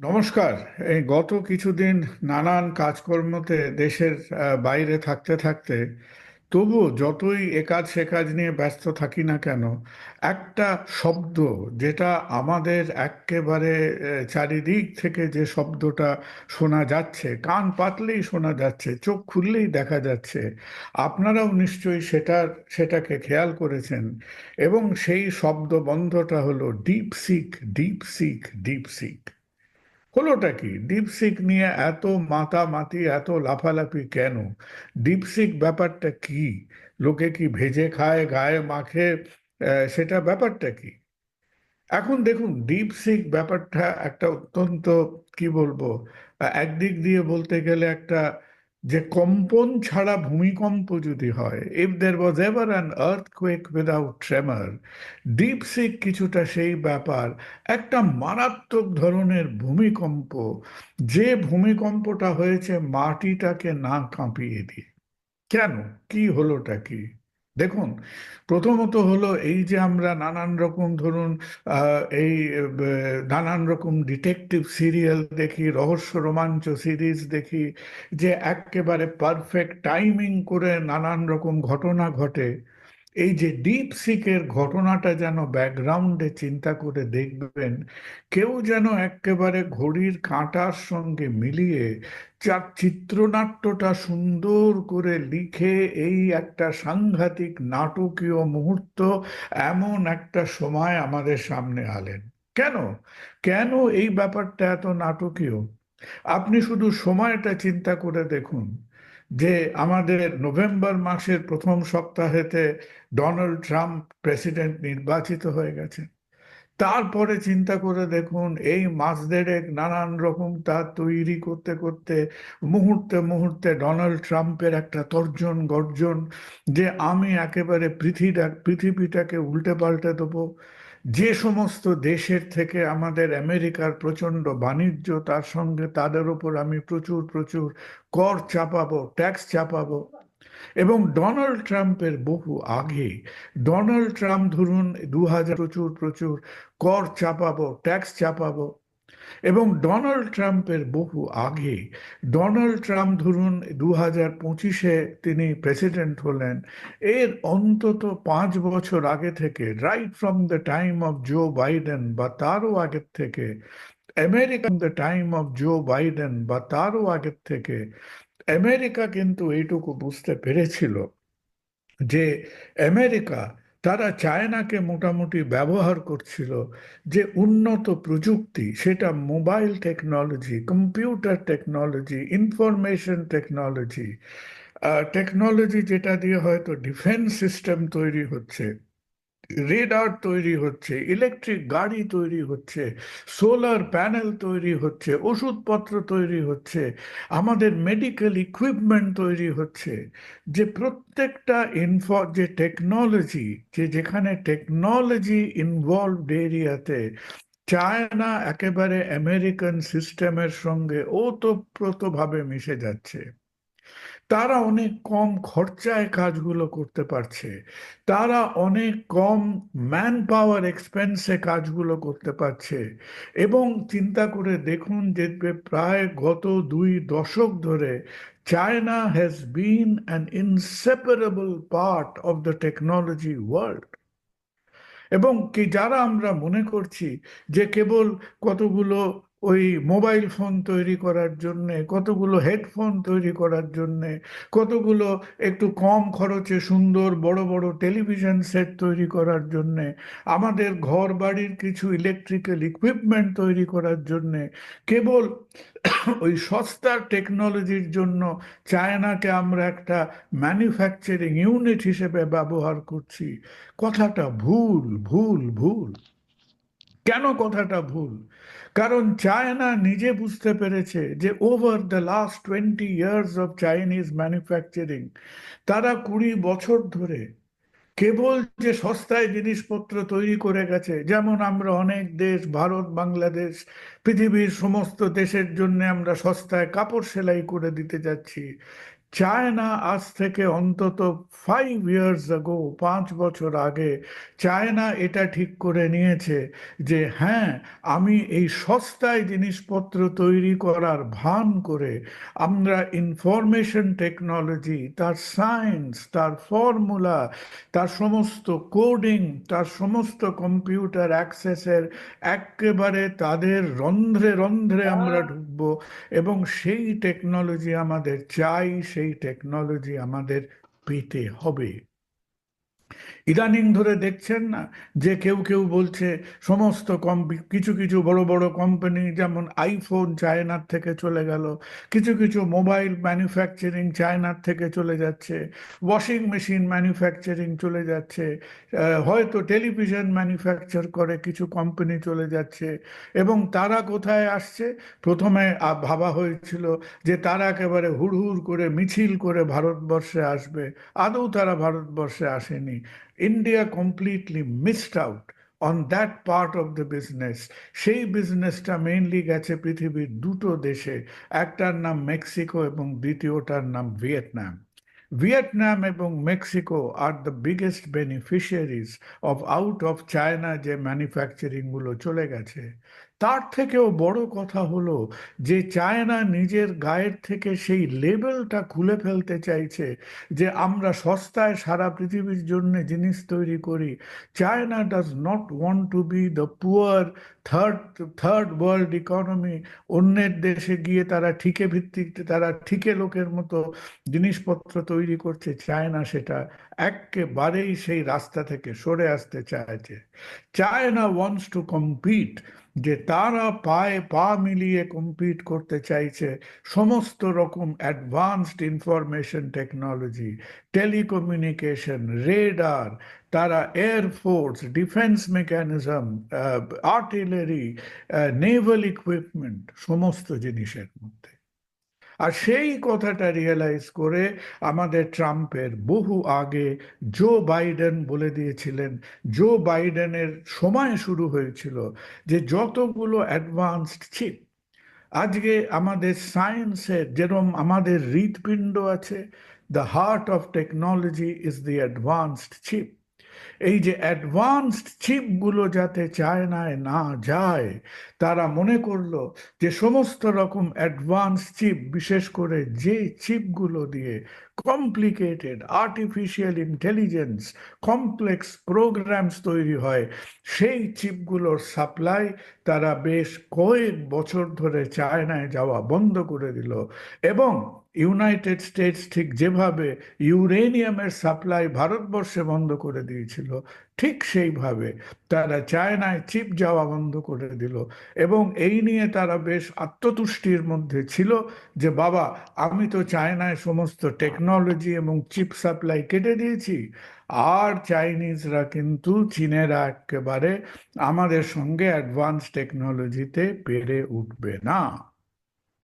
নমস্কার। এই গত কিছুদিন নানান কাজকর্মতে দেশের বাইরে থাকতে থাকতে তবু যতই এ কাজ সে কাজ নিয়ে ব্যস্ত থাকি না কেন একটা শব্দ যেটা আমাদের এক্কেবারে আহ, চারিদিক থেকে যে শব্দটা শোনা যাচ্ছে কান পাতলেই শোনা যাচ্ছে চোখ খুললেই দেখা যাচ্ছে আপনারাও নিশ্চয়ই সেটার সেটাকে খেয়াল করেছেন। এবং সেই শব্দ বন্ধটা হলো DeepSeek DeepSeek DeepSeek হলোটা কি? ডিপসিক নিয়ে এত মাতামাতি, এত লাফালাফি কেন? ডিপসিক ব্যাপারটা কি? লোকে কি ভেজে খায়, গায়ে মাখে? সেটা ব্যাপারটা কি? এখন দেখুন ডিপসিক ব্যাপারটা একটা অত্যন্ত, কি বলব একদিক দিয়ে বলতে গেলে একটা যে কম্পন ছাড়া ভূমিকম্প যদি হয় if there was ever an earthquake without tremor DeepSeek কিছুটা সেই ব্যাপার, একটা মারাত্মক ধরনের ভূমিকম্প, যে ভূমিকম্পটা হয়েছে মাটিটাকে না কাঁপিয়ে দিয়ে। কেন? কি হলোটা কি? দেখুন, প্রথমত হলো এই যে আমরা নানান রকম ধরুন এই নানান রকম ডিটেকটিভ সিরিয়াল দেখি, রহস্য রোমাঞ্চ সিরিজ দেখি, যে একেবারে পারফেক্ট টাইমিং করে নানান রকম ঘটনা ঘটে। এই যে ডিপ সিকের ঘটনাটা যেন ব্যাকগ্রাউন্ডে চিন্তা করে দেখবেন, কেউ যেন একেবারে ঘড়ির কাঁটার সঙ্গে মিলিয়ে যার চিত্রনাট্যটা সুন্দর করে লিখে এই একটা সাংঘাতিক নাটকীয় মুহূর্ত এমন একটা সময় আমাদের সামনে আলেন কেন? কেন এই ব্যাপারটা এত নাটকীয়? আপনি শুধু সময়টা চিন্তা করে দেখুন। যে আমাদের নভেম্বর মাসের প্রথম সপ্তাহেতে ডোনাল্ড ট্রাম্প প্রেসিডেন্ট নির্বাচিত হয়ে গেছে তারপরে চিন্তা করে দেখুন, এই মাস দেড়েক নানান রকম তা তৈরি করতে করতে মুহূর্তে মুহূর্তে ডোনাল্ড ট্রাম্পের একটা তর্জন গর্জন যে আমি একেবারে পৃথিবীটা, পৃথিবীটাকে উল্টে পাল্টে দেবো। যে সমস্ত দেশের থেকে আমাদের আমেরিকার প্রচণ্ড বাণিজ্য, তার সঙ্গে তাদের ওপর আমি প্রচুর প্রচুর কর চাপাবো ট্যাক্স চাপাবো। এবং ডোনাল্ড ট্রাম্পের বহু আগে, ডোনাল্ড ট্রাম্প ধরুন দু হাজার প্রচুর প্রচুর কর চাপাবো ট্যাক্স চাপাবো। এবং ডোনাল্ড ট্রাম্পের বহু আগে, ডোনাল্ড ট্রাম্প ধরুন দু হাজার পঁচিশে তিনি প্রেসিডেন্ট হলেন, এর অন্তত পাঁচ বছর আগে থেকে right from the time of Joe Biden বা তারও আগের থেকে American the time of Joe Biden বা তারও আগের থেকে আমেরিকা কিন্তু এইটুকু বুঝতে পেরেছিল যে আমেরিকা তারা চায়নাকে মোটামুটি ব্যবহার করছিল যে উন্নত প্রযুক্তি, সেটা mobile technology, computer technology, information technology technology যেটা দিয়ে হয়তো ডিফেন্স সিস্টেম তৈরি হচ্ছে। রেডার তৈরি হচ্ছে ইলেকট্রিক গাড়ি তৈরি হচ্ছে সোলার প্যানেল তৈরি হচ্ছে, ওষুধপত্র তৈরি হচ্ছে, আমাদের মেডিকেল ইকুইপমেন্ট তৈরি হচ্ছে। যে প্রত্যেকটা ইনফ যে টেকনোলজি যে যেখানে টেকনোলজি ইনভলভড এরিয়াতে চায়না একেবারে আমেরিকান সিস্টেমের সঙ্গে ওতপ্রোতভাবে মিশে যাচ্ছে। তারা অনেক কম খরচায় কাজগুলো করতে পারছে। তারা অনেক কম ম্যান পাওয়ার এক্সপেন্সে কাজগুলো করতে পারছে। এবং চিন্তা করে দেখুন যে প্রায় গত দুই দশক ধরে China has been an inseparable part of the technology world এবং কি, যারা আমরা মনে করছি যে কেবল কতগুলো ওই মোবাইল ফোন তৈরি করার জন্যে, কতগুলো হেডফোন তৈরি করার জন্যে, কতগুলো একটু কম খরচে সুন্দর বড় বড় টেলিভিশন সেট তৈরি করার জন্যে, আমাদের ঘর বাড়ির কিছু ইলেকট্রিক্যাল ইকুইপমেন্ট তৈরি করার জন্যে, কেবল ওই সস্তার টেকনোলজির জন্য চায়নাকে আমরা একটা ম্যানুফ্যাকচারিং ইউনিট হিসেবে ব্যবহার করছি। কথাটা ভুল ভুল ভুল। কেন কথাটা ভুল? কারণ চায়না নিজে বুঝতে পেরেছে যে over the last twenty years of Chinese manufacturing তারা কুড়ি বছর ধরে কেবল যে সস্তায় জিনিসপত্র তৈরি করে গেছে, যেমন আমরা অনেক দেশ, ভারত, বাংলাদেশ, পৃথিবীর সমস্ত দেশের জন্য আমরা সস্তায় কাপড় সেলাই করে দিতে যাচ্ছি চায়না আজ থেকে অন্তত ফাইভ ইয়ার্স আগো পাঁচ বছর আগে চায়না এটা ঠিক করে নিয়েছে যে হ্যাঁ আমি এই সস্তায় জিনিসপত্র তৈরি করার ভান করে আমরা ইনফরমেশন টেকনোলজি তার সায়েন্স তার ফর্মুলা তার সমস্ত কোডিং তার সমস্ত কম্পিউটার অ্যাক্সেসের একেবারে তাদের রন্ধ্রে রন্ধ্রে আমরা ঢুকবো এবং সেই টেকনোলজি আমাদের চাই সেই টেকনোলজি আমাদের পেতে হবে। ইদানিং ধরে দেখছেন না যে কেউ কেউ বলছে সমস্ত কম কিছু কিছু বড় বড় কোম্পানি যেমন আইফোন চায়নার থেকে চলে গেল, কিছু কিছু মোবাইল ম্যানুফ্যাকচারিং চায়নার থেকে চলে যাচ্ছে ওয়াশিং মেশিন ম্যানুফ্যাকচারিং চলে যাচ্ছে হয়তো টেলিভিশন ম্যানুফ্যাকচার করে কিছু কোম্পানি চলে যাচ্ছে, এবং তারা কোথায় আসছে? প্রথমে ভাবা হয়েছিল যে তারা একেবারে হুড়হুড় করে মিছিল করে ভারতবর্ষে আসবে, আদৌ তারা ভারতবর্ষে আসেনি। India completely missed out on that part of the business সেই বিজনেসটা মেইনলি গেছে পৃথিবীর দুটো দেশে। একটার নাম মেক্সিকো এবং দ্বিতীয়টার নাম ভিয়েতনাম ভিয়েতনাম এবং Mexico R the biggest beneficiaries of out of China যে ম্যানুফ্যাকচারিংগুলো চলে গেছে। তার থেকেও বড় কথা হলো যে চায়না নিজের গায়ের থেকে সেই লেবেলটা খুলে ফেলতে চাইছে যে আমরা সস্তায় সারা পৃথিবীর জন্য জিনিস তৈরি করি। China does not want to be the poor third third world economy অন্যের দেশে গিয়ে তারা ঠিকে ভিত্তিক, তারা ঠিকে লোকের মতো জিনিসপত্র তৈরি করছে। চায়না সেটা একেবারেই সেই রাস্তা থেকে সরে আসতে চাইছে। চায়না ওয়ান্টস টু কম্পিট যে তারা পায়ে পা মিলিয়ে কম্পিট করতে চাইছে সমস্ত রকম advanced information technology telecommunication radar তারা air force defence mechanism artillery naval equipment সমস্ত জিনিসের মধ্যে। আর সেই কথাটা রিয়েলাইজ করে আমাদের ট্রাম্পের বহু আগে জো বাইডেন বলে দিয়েছিলেন জো বাইডেনের সময় শুরু হয়েছিল যে যতগুলো অ্যাডভান্সড চিপ আজকে আমাদের সায়েন্সের যেরকম আমাদের হৃৎপিণ্ড আছে the heart of technology is the advanced chip এই যে অ্যাডভান্সড চিপগুলো যাতে চায়নায় না যায় তারা মনে করল যে সমস্ত রকম অ্যাডভান্স চিপ বিশেষ করে যে চিপগুলো দিয়ে complicated artificial intelligence complex programs তৈরি হয়, সেই চিপগুলোর সাপ্লাই তারা বেশ কয়েক বছর ধরে চায়নায় যাওয়া বন্ধ করে দিল। এবং ইউনাইটেড স্টেটস ঠিক যেভাবে ইউরেনিয়ামের সাপ্লাই ভারতবর্ষে বন্ধ করে দিয়েছিল ঠিক সেইভাবে তারা চায়নায় চিপ যাওয়া বন্ধ করে দিল এবং এই নিয়ে তারা বেশ আত্মতুষ্টির মধ্যে ছিল যে, বাবা, আমি তো চায়নায় সমস্ত টেকনোলজি এবং চিপ সাপ্লাই কেটে দিয়েছি। আর চাইনিজরা কিন্তু চীনেরা একেবারে আমাদের সঙ্গে অ্যাডভান্স টেকনোলজিতে পেরে উঠবে না।